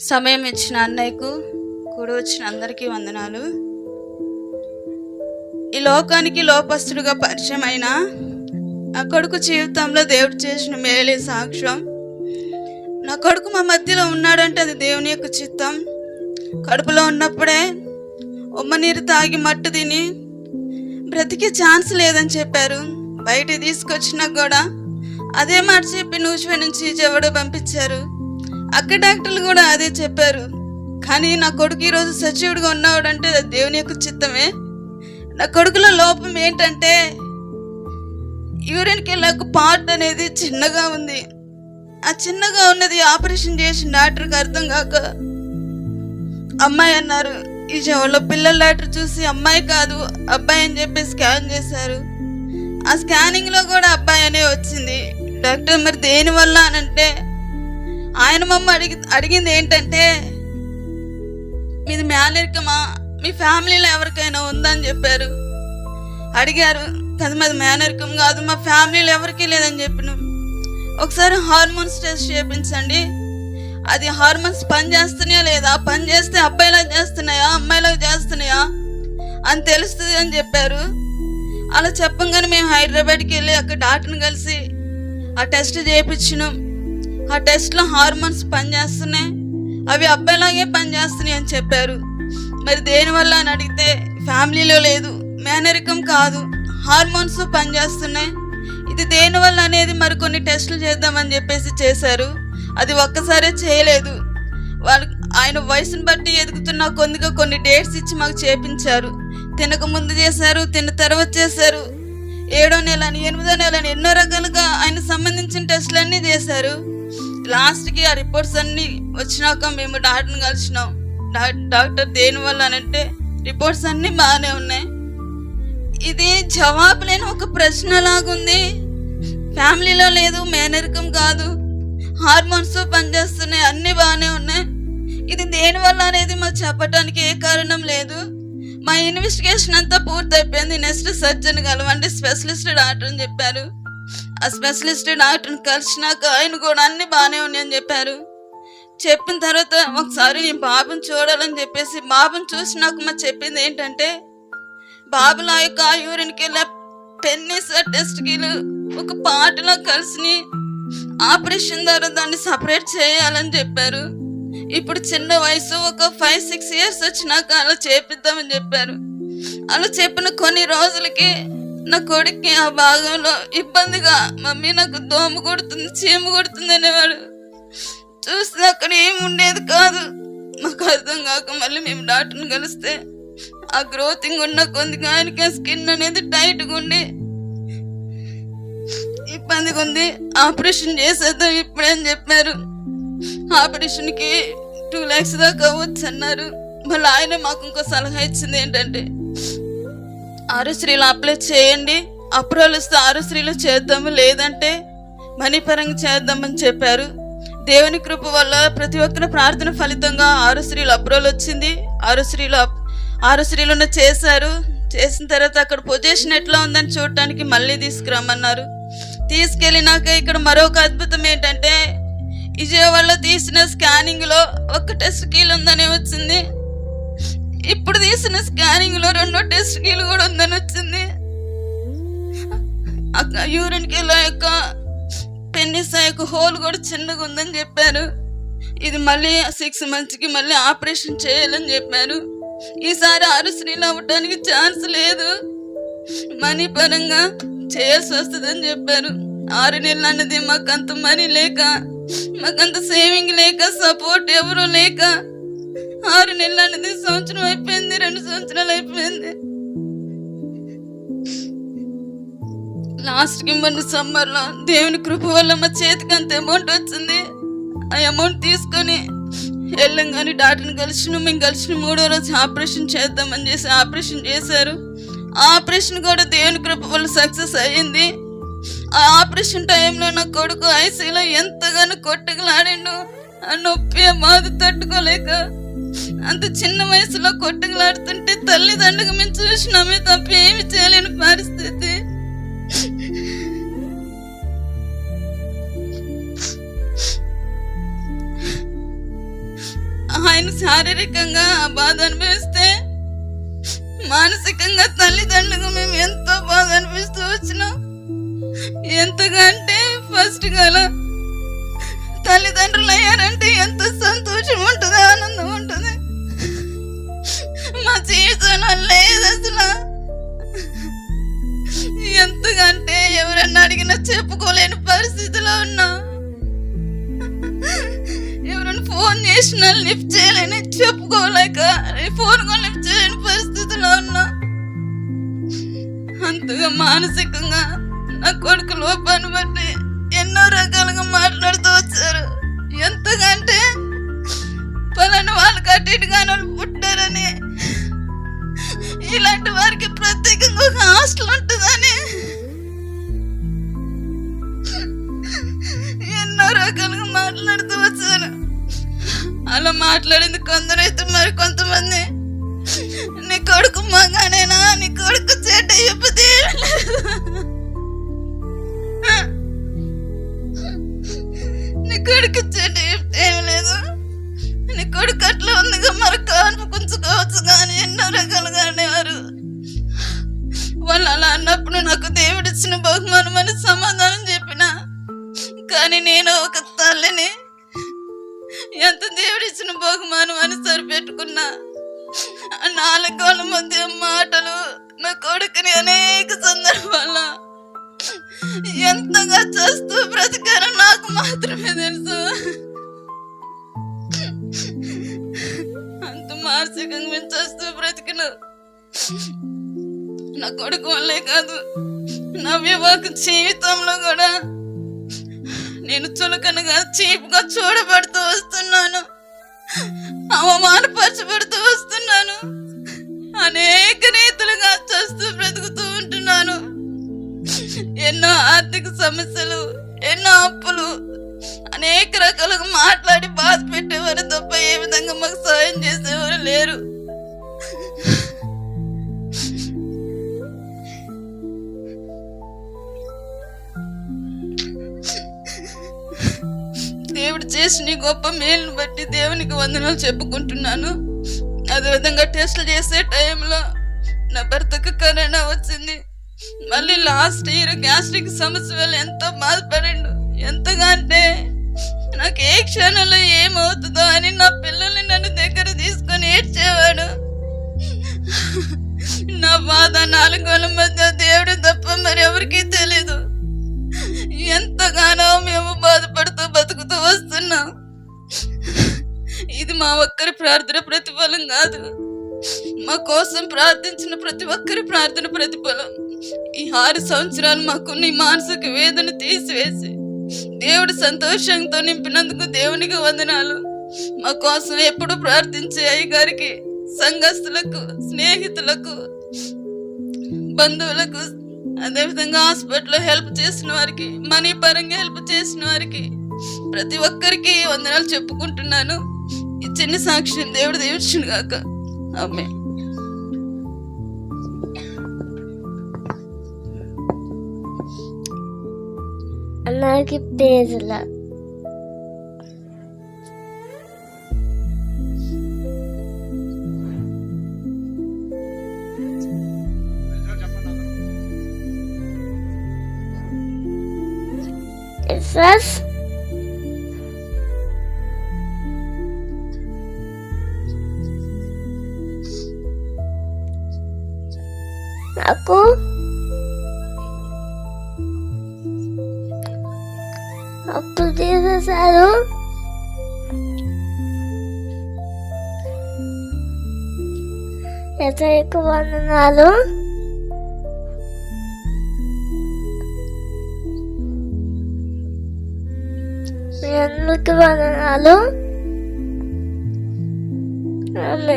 సమయం ఇచ్చిన అన్నయ్యకు కూడా వచ్చిన అందరికీ వందనాలు. ఈ లోకానికి లోపస్తుడుగా పరిచయం అయిన నా కొడుకు జీవితంలో దేవుడు చేసిన మేలే సాక్ష్యం. నా కొడుకు మా మధ్యలో ఉన్నాడంటే అది దేవుని యొక్క చిత్తం. కడుపులో ఉన్నప్పుడే ఉమ్మ నీరు తాగి మట్టు తిని బ్రతికే ఛాన్స్ లేదని చెప్పారు. బయట తీసుకొచ్చినా కూడా అదే మాట చెప్పి నూజివే నుంచి చెవడ పంపించారు. అక్క డాక్టర్లు కూడా అదే చెప్పారు. కానీ నా కొడుకు ఈరోజు సచివుడిగా ఉన్నాడంటే అది దేవుని యొక్క చిత్తమే. నా కొడుకులో లోపం ఏంటంటే యూరిన్కి వెళ్ళాక పార్ట్ అనేది చిన్నగా ఉంది. ఆ చిన్నగా ఉన్నది ఆపరేషన్ చేసిన డాక్టర్కి అర్థం కాక అమ్మాయి అన్నారు ఈ చెవులో పిల్లల డాక్టర్ చూసి అమ్మాయి కాదు అబ్బాయి అని చెప్పి స్కాన్ చేశారు. ఆ స్కానింగ్లో కూడా అబ్బాయి అనే వచ్చింది. డాక్టర్ మరి దేనివల్ల అని అంటే ఆయన మమ్మ అడిగి అడిగింది ఏంటంటే మీది మేనరికమా మీ ఫ్యామిలీలో ఎవరికైనా ఉందని చెప్పారు. అడిగారు కదా మాది మేనరికం కాదు మా ఫ్యామిలీలో ఎవరికీ లేదని చెప్పిన ఒకసారి హార్మోన్స్ టెస్ట్ చేయించండి అది హార్మోన్స్ పని చేస్తున్నాయా లేదా? పని చేస్తే అబ్బాయిలా చేస్తున్నాయా? అమ్మాయిలా చేస్తున్నాయా? అని తెలుస్తుంది అని చెప్పారు. అలా చెప్పంగానే మేము హైదరాబాద్కి వెళ్ళి అక్కడ డాక్టర్ని కలిసి ఆ టెస్ట్ చేయించినాం ఆ టెస్ట్లో హార్మోన్స్ పనిచేస్తున్నాయి. అవి అబ్బాయిలాగే పనిచేస్తున్నాయి అని చెప్పారు. మరి దేనివల్ల అని అడిగితే ఫ్యామిలీలో లేదు మేనరికం కాదు హార్మోన్స్ పనిచేస్తున్నాయి. ఇది దేనివల్ల అనేది మరి కొన్ని టెస్టులు చేద్దామని చెప్పేసి చేశారు. అది ఒక్కసారే చేయలేదు. వాళ్ళు ఆయన వయసును బట్టి ఎదుగుతున్న కొద్దిగా కొన్ని డేట్స్ ఇచ్చి మాకు చేపించారు. తినక ముందు చేశారు తిన్న తర్వాత చేశారు. ఏడో నెలని ఎనిమిదో నెలని ఎన్నో రకాలుగా ఆయన సంబంధించిన టెస్టులన్నీ చేశారు. లాస్ట్కి ఆ రిపోర్ట్స్ అన్నీ వచ్చినాక మేము డాక్టర్ని కలిసినాం. డాక్టర్ దేని వల్ల అనంటే రిపోర్ట్స్ అన్నీ బాగానే ఉన్నాయి. ఇది జవాబు లేని ఒక ప్రశ్న లాగుంది ఫ్యామిలీలో లేదు మేనరికం కాదు. హార్మోన్స్ పనిచేస్తున్నాయి అన్నీ బాగానే ఉన్నాయి. ఇది దేని వల్ల అనేది మాకు చెప్పడానికి ఏ కారణం లేదు. మా ఇన్వెస్టిగేషన్ అంతా పూర్తయిపోయింది. నెక్స్ట్ సర్జన్ కలవండి స్పెషలిస్ట్ డాక్టర్ అని చెప్పారు. ఆ స్పెషలిస్ట్ డాక్టర్ని కలిసినాక ఆయన కూడా అన్ని బాగానే ఉన్నాయని చెప్పారు. చెప్పిన తర్వాత ఒకసారి నేను బాబుని చూడాలని చెప్పేసి బాబుని చూసినాక మా చెప్పింది ఏంటంటే బాబుల యొక్క యూరిన్కి వెళ్ళే పెన్నిస్ టెస్ట్ గీలు ఒక పాటలో కలిసి ఆపరేషన్ ద్వారా దాన్ని సపరేట్ చేయాలని చెప్పారు. ఇప్పుడు చిన్న వయసు ఒక ఫైవ్ సిక్స్ ఇయర్స్ వచ్చినాక అలా చేపిద్దామని చెప్పారు. అలా చెప్పిన కొన్ని రోజులకి నా కొడుక్కి ఆ భాగంలో ఇబ్బందిగా మమ్మీ నాకు దోమ కొడుతుంది చీమ కొడుతుంది అనేవాడు. చూస్తే అక్కడ ఏమి ఉండేది కాదు. మాకు అర్థం కాక మళ్ళీ మేము డాక్టర్ని కలిస్తే ఆ గ్రోతింగ్ ఉన్న కొద్దిగా ఆయనకి స్కిన్ అనేది టైట్గా ఉండి ఇబ్బందిగా ఉంది. ఆపరేషన్ చేసేద్దాం ఇప్పుడే అని చెప్పారు. ఆపరేషన్కి టూ ల్యాక్స్ దాకా అవ్వచ్చు అన్నారు. మళ్ళీ ఆయన మాకు ఇంకో సలహా ఇచ్చింది ఏంటంటే ఆరోశ్రీలో అప్లై చేయండి. అప్రూవల్ ఇస్తే ఆరోశ్రీలో చేద్దాము లేదంటే మణిపరంగా చేద్దామని చెప్పారు. దేవుని కృప వల్ల ప్రతి ఒక్కరి ప్రార్థన ఫలితంగా ఆరు స్త్రీలు అప్రూవల్ వచ్చింది. ఆరు స్త్రీలు ఆరు స్త్రీలను చేశారు. చేసిన తర్వాత అక్కడ పొజిషన్ ఎట్లా ఉందని చూడటానికి మళ్ళీ తీసుకురమ్మన్నారు. తీసుకెళ్ళినాక ఇక్కడ మరొక అద్భుతం ఏంటంటే విజయవాడలో తీసిన స్కానింగ్లో ఒక టెస్ట్ కీలు ఉందని వచ్చింది. ఇప్పుడు తీసిన స్కానింగ్లో రెండో టెస్ట్ కీలు కూడా ఉందని వచ్చింది. అక్క యూరిన్ కీలో యొక్క పెన్నిస్ యొక్క హోల్ కూడా చిన్నగా ఉందని చెప్పారు. ఇది మళ్ళీ సిక్స్ మంత్స్కి మళ్ళీ ఆపరేషన్ చేయాలని చెప్పారు. ఈసారి ఆరు స్త్రీలు అవ్వడానికి ఛాన్స్ లేదు. మనీ పరంగా చేయాల్సి వస్తుందని చెప్పారు. ఆరు నెలలు అన్నది మాకంత మనీ లేక మాకంత సేవింగ్ లేక సపోర్ట్ ఎవరు లేక ఆరు నెలలు అనేది సంవత్సరం అయిపోయింది రెండు సంవత్సరాలు అయిపోయింది. లాస్ట్కి మొన్న సమ్మర్లో. దేవుని కృప వల్ల మా చేతికి అంత అమౌంట్ వచ్చింది. ఆ అమౌంట్ తీసుకొని వెళ్ళాం కానీ డాక్టర్ని కలిసిన. మేము కలిసిన మూడో రోజు ఆపరేషన్ చేద్దామని చేసి ఆపరేషన్ చేశారు. ఆ ఆపరేషన్ కూడా దేవుని కృప వల్ల సక్సెస్ అయ్యింది. ఆ ఆపరేషన్ టైంలో నా కొడుకు ఐసీలో ఎంతగానో కొట్టుకులాడిండు. ఆ నొప్పి మాది తట్టుకోలేక అంత చిన్న వయసులో కొట్టుకులాడుతుంటే తల్లిదండ్రులకు మేము చూసినామే తప్ప ఏమి చేయలేని పరిస్థితి. ఆయన శారీరకంగా ఆ బాధ అనుభవిస్తే మానసికంగా తల్లిదండ్రులుగా మేము ఎంతో బాధ అనిపిస్తూ వచ్చినాం. ఎంతగా అంటే ఫస్ట్ గల తల్లిదండ్రులు అయ్యారంటే ఎంత సంతోషం ఉంటుంది ఆనందం ఉంటుంది. నా జీవితంలో లేదు అసలు. ఎంతకంటే ఎవరన్నా అడిగినా చెప్పుకోలేని పరిస్థితిలో ఉన్నా. ఎవరైనా ఫోన్ చేసినా లిఫ్ట్ చేయలేని చెప్పుకోలేక ఫోన్ కూడా లిఫ్ట్ చేయలేని పరిస్థితిలో ఉన్నా. అంతగా మానసికంగా నా కొడుకు లోపాన్ని బట్టి ఎన్నో రకాలుగా మాట్లాడుతూ వచ్చారు. ఎంతకంటే పలానా వాళ్ళు కట్టిటిగానే వాళ్ళు పుట్టారని. ఇలాంటి వారికి ప్రత్యేకంగా ఒక హాస్టల్ ఉంటుందని. ఎన్నో రకాలుగా మాట్లాడుతూ వచ్చారు అలా మాట్లాడింది కొందరైతే మరి కొంతమంది. నీ కొడుకు మగానేనా నీ కొడుకు చెడ్డ చెప్పదే నీ కొడుకు చెడ్డ చెప్తే ఏం లేదు. కాన్పు కానీ ఎన్నో రకాలుగా అనేవారు. వాళ్ళు అలా అన్నప్పుడు నాకు దేవుడిచ్చిన బహుమానం అని సమాధానం చెప్పిన కానీ నేను ఒక తల్లిని ఎంత దేవుడిచ్చిన బహుమానం అని సరిపెట్టుకున్నా నాలుగోళ్ళ మధ్య మాటలు నా కొడుకుని అనేక సందర్భాల్లో ఎంతగా చేస్తూ బ్రతికారో నాకు మాత్రమే తెలుసు. అంత మానసికంగా మేము చేస్తూ బ్రతికిన నా కొడుకు వల్లే కాదు నా వివాహ జీవితంలో కూడా నేను చులకనగా చీపుగా చూడబడుతూ వస్తున్నాను. అవమానపరచబడుతూ వస్తున్నాను. అనేక రీతులుగా చేస్తూ బ్రతుకుతూ ఉంటున్నాను. ఎన్నో ఆర్థిక సమస్యలు ఎన్నో అప్పులు అనేక రకాలుగా మాట్లాడి బాధ పెట్టేవారు తప్ప ఏ విధంగా మాకు సాయం చేసేవారు లేరు. దేవుడు చేసిన గొప్ప మేలును బట్టి దేవునికి వందనాలు చెప్పుకుంటున్నాను. అదేవిధంగా టెస్ట్లు చేసే టైంలో నా భర్తకు కరోనా వచ్చింది. మళ్ళీ లాస్ట్ ఇయర్ గ్యాస్ట్రిక్ సమస్య వల్ల ఎంతో బాధపడండు. ఎంతగా అంటే నాకు ఏ క్షణంలో ఏమవుతుందో అని నా పిల్లల్ని నన్ను దగ్గర తీసుకొని ఏడ్చేవాడు. నా బాధ నాలుగోల మధ్య దేవుడు తప్ప మరి ఎవరికీ తెలీదు. ఎంతగానో మేము బాధపడుతూ బతుకుతూ వస్తున్నాం. ఇది మా ఒక్కరి ప్రార్థన ప్రతిఫలం కాదు. మా కోసం ప్రార్థించిన ప్రతి ఒక్కరి ప్రార్థన ప్రతిఫలం. ఈ ఆరు సంవత్సరాలు మాకున్న మానసిక వేదన తీసివేసి దేవుడు సంతోషంతో నింపినందుకు దేవునికి వందనాలు. మా కోసం ఎప్పుడు ప్రార్థించే అయ్యగారికి సంఘస్థులకు స్నేహితులకు బంధువులకు అదేవిధంగా హాస్పిటల్లో హెల్ప్ చేసిన వారికి మనీ పరంగా హెల్ప్ చేసిన వారికి ప్రతి ఒక్కరికి వందనాలు చెప్పుకుంటున్నాను. ఈ చిన్న సాక్ష్యం దేవుడు దేవుడు కాక ఆమె అందరికి పేజుల ఎస్ఎస్ నాకు చేశారు తీసేశారు ఎతరికి వందనాలు మీ అందరికి వందనాలు ఆమె